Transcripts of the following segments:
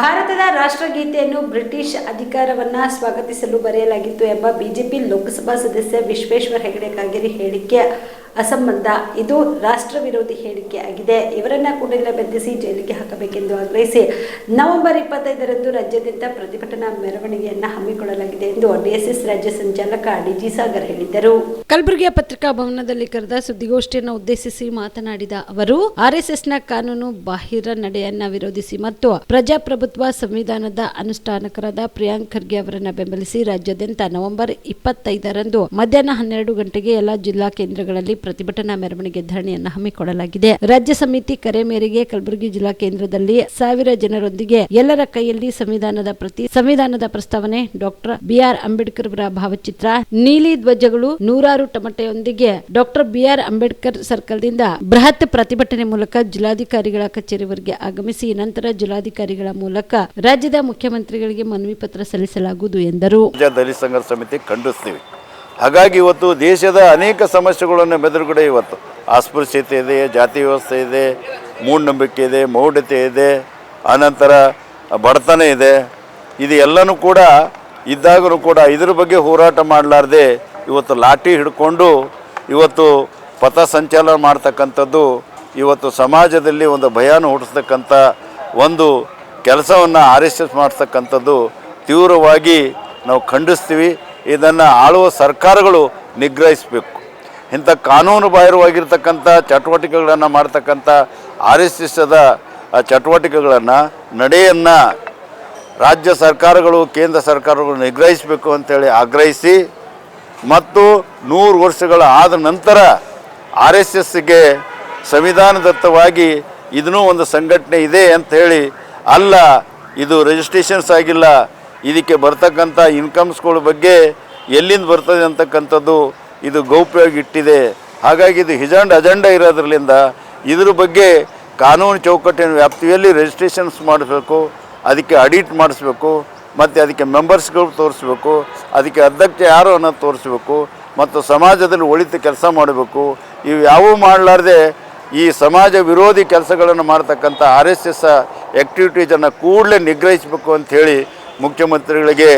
ಭಾರತದ ರಾಷ್ಟ್ರಗೀತೆಯನ್ನು ಬ್ರಿಟಿಷ್ ಅಧಿಕಾರವನ್ನ ಸ್ವಾಗತಿಸಲು ಬರೆಯಲಾಗಿತ್ತು ಎಂಬ ಬಿಜೆಪಿ ಲೋಕಸಭಾ ಸದಸ್ಯ ವಿಶ್ವೇಶ್ವರ ಹೆಗಡೆ ಕಾಗೇರಿ ಹೇಳಿಕೆ. ಅಸಂಬಂಧ. ಇದು ರಾಷ್ಟ್ರ ವಿರೋಧಿ ಹೇಳಿಕೆ ಆಗಿದೆ. ಇವರನ್ನ ಕೂಡಲೇ ಬಂಧಿಸಿ ಜೈಲಿಗೆ ಹಾಕಬೇಕೆಂದು ಆಗ್ರಹಿಸಿ ನವೆಂಬರ್ ಇಪ್ಪತ್ತೈದರಂದು ರಾಜ್ಯಾದ್ಯಂತ ಪ್ರತಿಭಟನಾ ಮೆರವಣಿಗೆಯನ್ನ ಹಮ್ಮಿಕೊಳ್ಳಲಾಗಿದೆ ಎಂದು ಡಿಎಸ್ಎಸ್ ರಾಜ್ಯ ಸಂಚಾಲಕ ಡಿಜಿ ಸಾಗರ್ ಹೇಳಿದರು ಕಲಬುರಗಿಯ ಪತ್ರಿಕಾ ಭವನದಲ್ಲಿ ಕರೆದ ಸುದ್ದಿಗೋಷ್ಠಿಯನ್ನು ಉದ್ದೇಶಿಸಿ ಮಾತನಾಡಿದ ಅವರು, ಆರ್ಎಸ್ಎಸ್ನ ಕಾನೂನು ಬಾಹಿರ ನಡೆಯನ್ನ ವಿರೋಧಿಸಿ ಮತ್ತು ಪ್ರಜಾಪ್ರಭುತ್ವ ಸಂವಿಧಾನದ ಅನುಷ್ಠಾನಕರಾದ ಪ್ರಿಯಾಂಕ್ ಖರ್ಗೆ ಅವರನ್ನು ಬೆಂಬಲಿಸಿ ರಾಜ್ಯಾದ್ಯಂತ ನವೆಂಬರ್ ಇಪ್ಪತ್ತೈದರಂದು ಮಧ್ಯಾಹ್ನ ಹನ್ನೆರಡು ಗಂಟೆಗೆ ಎಲ್ಲಾ ಜಿಲ್ಲಾ ಕೇಂದ್ರಗಳಲ್ಲಿ ಪ್ರತಿಭಟನಾ ಮೆರವಣಿಗೆ ಧರಣಿಯನ್ನು ಹಮ್ಮಿಕೊಳ್ಳಲಾಗಿದೆ. ರಾಜ್ಯ ಸಮಿತಿ ಕರೆ ಮೇರೆಗೆ ಕಲಬುರಗಿ ಜಿಲ್ಲಾ ಕೇಂದ್ರದಲ್ಲಿ ಸಾವಿರ ಜನರೊಂದಿಗೆ ಎಲ್ಲರ ಕೈಯಲ್ಲಿ ಸಂವಿಧಾನದ ಪ್ರತಿ ಸಂವಿಧಾನದ ಪ್ರಸ್ತಾವನೆ ಡಾಕ್ಟರ್ ಬಿಆರ್ ಅಂಬೇಡ್ಕರ್ ಅವರ ಭಾವಚಿತ್ರ ನೀಲಿ ಧ್ವಜಗಳು ನೂರಾರು ಟಮಟೆಯೊಂದಿಗೆ ಡಾಕ್ಟರ್ ಬಿಆರ್ ಅಂಬೇಡ್ಕರ್ ಸರ್ಕಲ್ದಿಂದ ಬೃಹತ್ ಪ್ರತಿಭಟನೆ ಮೂಲಕ ಜಿಲ್ಲಾಧಿಕಾರಿಗಳ ಕಚೇರಿವರೆಗೆ ಆಗಮಿಸಿ ನಂತರ ಜಿಲ್ಲಾಧಿಕಾರಿಗಳ ಮೂಲಕ ರಾಜ್ಯದ ಮುಖ್ಯಮಂತ್ರಿಗಳಿಗೆ ಮನವಿ ಪತ್ರ ಸಲ್ಲಿಸಲಾಗುವುದು ಎಂದರು. ಸಮಿತಿ ಖಂಡಿಸ್ತೀವಿ. ಹಾಗಾಗಿ ಇವತ್ತು ದೇಶದ ಅನೇಕ ಸಮಸ್ಯೆಗಳನ್ನು ಮೆದುರುಗಡೆ ಇವತ್ತು. ಅಸ್ಪೃಶ್ಯತೆ ಇದೆ, ಜಾತಿ ವ್ಯವಸ್ಥೆ ಇದೆ, ಮೂಢನಂಬಿಕೆ ಇದೆ, ಮೌಢ್ಯತೆ ಇದೆ ಆನಂತರ ಬಡತನ ಇದೆ. ಇದು ಎಲ್ಲನೂ ಕೂಡ, ಇದ್ದಾಗಲೂ ಕೂಡ ಇದ್ರ ಬಗ್ಗೆ ಹೋರಾಟ ಮಾಡಲಾರ್ದೆ ಇವತ್ತು ಲಾಠಿ ಹಿಡ್ಕೊಂಡು ಇವತ್ತು ಪಥ ಸಂಚಾಲನ ಮಾಡ್ತಕ್ಕಂಥದ್ದು ಇವತ್ತು ಸಮಾಜದಲ್ಲಿ ಒಂದು ಭಯಾನ ಹುಟ್ಟಿಸ್ತಕ್ಕಂಥ ಒಂದು ಕೆಲಸವನ್ನು ಆರ್ ಎಸ್ ಎಸ್ ಮಾಡ್ತಕ್ಕಂಥದ್ದು ತೀವ್ರವಾಗಿ ನಾವು ಖಂಡಿಸ್ತೀವಿ. ಇದನ್ನು ಆಳುವ ಸರ್ಕಾರಗಳು ನಿಗ್ರಹಿಸಬೇಕು. ಇಂಥ ಕಾನೂನು ಬಾಹಿರವಾಗಿರ್ತಕ್ಕಂಥ ಚಟುವಟಿಕೆಗಳನ್ನು ಮಾಡ್ತಕ್ಕಂಥ ಆರ್ ಎಸ್ ಎಸ್ದ ಚಟುವಟಿಕೆಗಳನ್ನು ನಡೆಯನ್ನು ರಾಜ್ಯ ಸರ್ಕಾರಗಳು, ಕೇಂದ್ರ ಸರ್ಕಾರಗಳು ನಿಗ್ರಹಿಸಬೇಕು ಅಂತೇಳಿ ಆಗ್ರಹಿಸಿ, ಮತ್ತು ನೂರು ವರ್ಷಗಳ ಆದ ನಂತರ ಆರ್ ಎಸ್ ಎಸ್ಗೆ ಸಂವಿಧಾನದತ್ತವಾಗಿ ಇದನ್ನೂ ಒಂದು ಸಂಘಟನೆ ಇದೆ ಅಂತ ಹೇಳಿ ಅಲ್ಲ, ಇದು ರಿಜಿಸ್ಟ್ರೇಷನ್ಸ್ ಆಗಿಲ್ಲ ಇದಕ್ಕೆ ಬರ್ತಕ್ಕಂಥ ಇನ್ಕಮ್ಸ್ಗಳ ಬಗ್ಗೆ ಎಲ್ಲಿಂದ ಬರ್ತದೆ ಅಂತಕ್ಕಂಥದ್ದು ಇದು ಗೌಪ್ಯವಾಗಿ ಇಟ್ಟಿದೆ. ಹಾಗಾಗಿ ಇದು ಹಿಜಂಡ್ ಅಜೆಂಡ ಇರೋದ್ರಲ್ಲಿಂದ ಇದ್ರ ಬಗ್ಗೆ ಕಾನೂನು ಚೌಕಟ್ಟಿನ ವ್ಯಾಪ್ತಿಯಲ್ಲಿ ರಿಜಿಸ್ಟ್ರೇಷನ್ಸ್ ಮಾಡಬೇಕು ಅದಕ್ಕೆ ಅಡಿಟ್ ಮಾಡಿಸ್ಬೇಕು, ಮತ್ತು ಅದಕ್ಕೆ ಮೆಂಬರ್ಸ್ಗಳು ತೋರಿಸ್ಬೇಕು, ಅದಕ್ಕೆ ಅಧ್ಯಕ್ಷ ಯಾರು ಅನ್ನೋದು ತೋರಿಸ್ಬೇಕು, ಮತ್ತು ಸಮಾಜದಲ್ಲಿ ಒಳಿತು ಕೆಲಸ ಮಾಡಬೇಕು. ಇವು ಯಾವೂ ಮಾಡಲಾರ್ದೆ ಈ ಸಮಾಜ ವಿರೋಧಿ ಕೆಲಸಗಳನ್ನು ಮಾಡ್ತಕ್ಕಂಥ ಆರ್ ಎಸ್ ಎಸ್ ಆ್ಯಕ್ಟಿವಿಟೀಸನ್ನು ಕೂಡಲೇ ನಿಗ್ರಹಿಸಬೇಕು ಅಂಥೇಳಿ ಮುಖ್ಯಮಂತ್ರಿಗಳಿಗೆ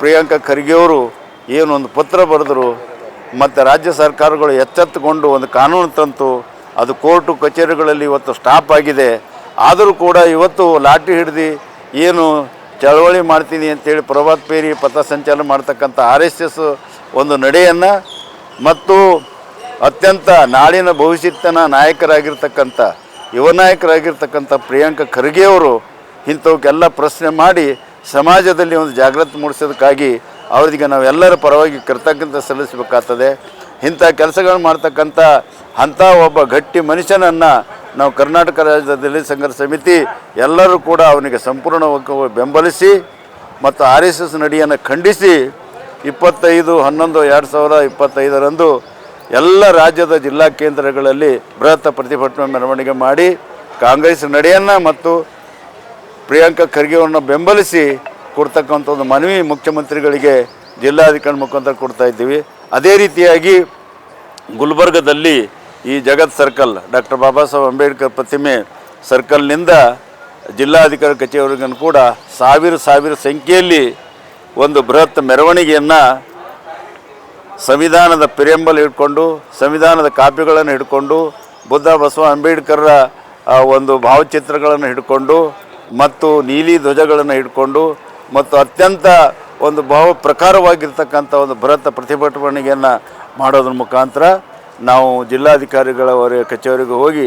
ಪ್ರಿಯಾಂಕಾ ಖರ್ಗೆ ಅವರು ಏನೊಂದು ಪತ್ರ ಬರೆದರು, ಮತ್ತು ರಾಜ್ಯ ಸರ್ಕಾರಗಳು ಎಚ್ಚೆತ್ತುಕೊಂಡು ಒಂದು ಕಾನೂನು ತಂತು, ಅದು ಕೋರ್ಟು ಕಚೇರಿಗಳಲ್ಲಿ ಇವತ್ತು ಸ್ಟಾಪ್ ಆಗಿದೆ. ಆದರೂ ಕೂಡ ಇವತ್ತು ಲಾಠಿ ಹಿಡಿದು ಏನು ಚಳವಳಿ ಮಾಡ್ತೀನಿ ಅಂತೇಳಿ ಪ್ರಭಾತ್ ಪೇರಿ ಪಥ ಸಂಚಾಲನ ಮಾಡ್ತಕ್ಕಂಥ ಆರ್ ಎಸ್ ಎಸ್ ಒಂದು ನಡೆಯನ್ನು, ಮತ್ತು ಅತ್ಯಂತ ನಾಡಿನ ಭವಿಷ್ಯತನ ನಾಯಕರಾಗಿರ್ತಕ್ಕಂಥ, ಯುವ ನಾಯಕರಾಗಿರ್ತಕ್ಕಂಥ ಪ್ರಿಯಾಂಕ ಖರ್ಗೆಯವರು ಇಂಥವಕ್ಕೆಲ್ಲ ಪ್ರಶ್ನೆ ಮಾಡಿ ಸಮಾಜದಲ್ಲಿ ಒಂದು ಜಾಗೃತಿ ಮೂಡಿಸೋದಕ್ಕಾಗಿ ಅವರಿಗೆ ನಾವೆಲ್ಲರ ಪರವಾಗಿ ಕೃತಜ್ಞತೆ ಸಲ್ಲಿಸಬೇಕಾಗ್ತದೆ. ಇಂಥ ಕೆಲಸಗಳನ್ನು ಮಾಡ್ತಕ್ಕಂಥ ಅಂಥ ಒಬ್ಬ ಗಟ್ಟಿ ಮನುಷ್ಯನನ್ನು ನಾವು ಕರ್ನಾಟಕ ರಾಜ್ಯದ ದಲಿತ ಸಂಘರ್ಷ ಸಮಿತಿ ಎಲ್ಲರೂ ಕೂಡ ಅವನಿಗೆ ಸಂಪೂರ್ಣವಾಗಿ ಬೆಂಬಲಿಸಿ ಮತ್ತು ಆರ್ ಎಸ್ ಎಸ್ ನಡಿಯನ್ನು ಖಂಡಿಸಿ ಇಪ್ಪತ್ತೈದು, ಹನ್ನೊಂದು, ಎರಡು ಸಾವಿರದ ಇಪ್ಪತ್ತೈದರಂದು ಎಲ್ಲ ರಾಜ್ಯದ ಜಿಲ್ಲಾ ಕೇಂದ್ರಗಳಲ್ಲಿ ಬೃಹತ್ ಪ್ರತಿಭಟನೆ ಮೆರವಣಿಗೆ ಮಾಡಿ ಕಾಂಗ್ರೆಸ್ ನಡೆಯನ್ನು ಮತ್ತು ಪ್ರಿಯಾಂಕಾ ಖರ್ಗೆ ಅವ್ರನ್ನ ಬೆಂಬಲಿಸಿ ಕೊಡ್ತಕ್ಕಂಥ ಒಂದು ಮನವಿ ಮುಖ್ಯಮಂತ್ರಿಗಳಿಗೆ ಜಿಲ್ಲಾಧಿಕಾರಿ ಮುಖಾಂತರ ಕೊಡ್ತಾ ಇದ್ದೀವಿ. ಅದೇ ರೀತಿಯಾಗಿ ಗುಲ್ಬರ್ಗದಲ್ಲಿ ಈ ಜಗತ್ ಸರ್ಕಲ್, ಡಾಕ್ಟರ್ ಬಾಬಾ ಸಾಹೇಬ್ ಅಂಬೇಡ್ಕರ್ ಪ್ರತಿಮೆ ಸರ್ಕಲ್ನಿಂದ ಜಿಲ್ಲಾಧಿಕಾರಿ ಕಚೇರಿವರೆಗೂ ಕೂಡ ಸಾವಿರ ಸಾವಿರ ಸಂಖ್ಯೆಯಲ್ಲಿ ಒಂದು ಬೃಹತ್ ಮೆರವಣಿಗೆಯನ್ನು ಸಂವಿಧಾನದ ಪಿರೆಂಬಲ್ ಹಿಡ್ಕೊಂಡು ಸಂವಿಧಾನದ ಕಾಪಿಗಳನ್ನು ಹಿಡ್ಕೊಂಡು, ಬುದ್ಧ ಬಸವ ಅಂಬೇಡ್ಕರ್ರ ಒಂದು ಭಾವಚಿತ್ರಗಳನ್ನು ಹಿಡ್ಕೊಂಡು ಮತ್ತು ನೀಲಿ ಧ್ವಜಗಳನ್ನು ಇಟ್ಕೊಂಡು ಮತ್ತು ಅತ್ಯಂತ ಒಂದು ಭಾವ ಪ್ರಕಾರವಾಗಿರ್ತಕ್ಕಂಥ ಒಂದು ಬೃಹತ್ ಪ್ರತಿಭಟನೆಯನ್ನು ಮಾಡೋದ್ರ ಮುಖಾಂತರ ನಾವು ಜಿಲ್ಲಾಧಿಕಾರಿಗಳವರ, ಕಚೇರಿಗೆ ಹೋಗಿ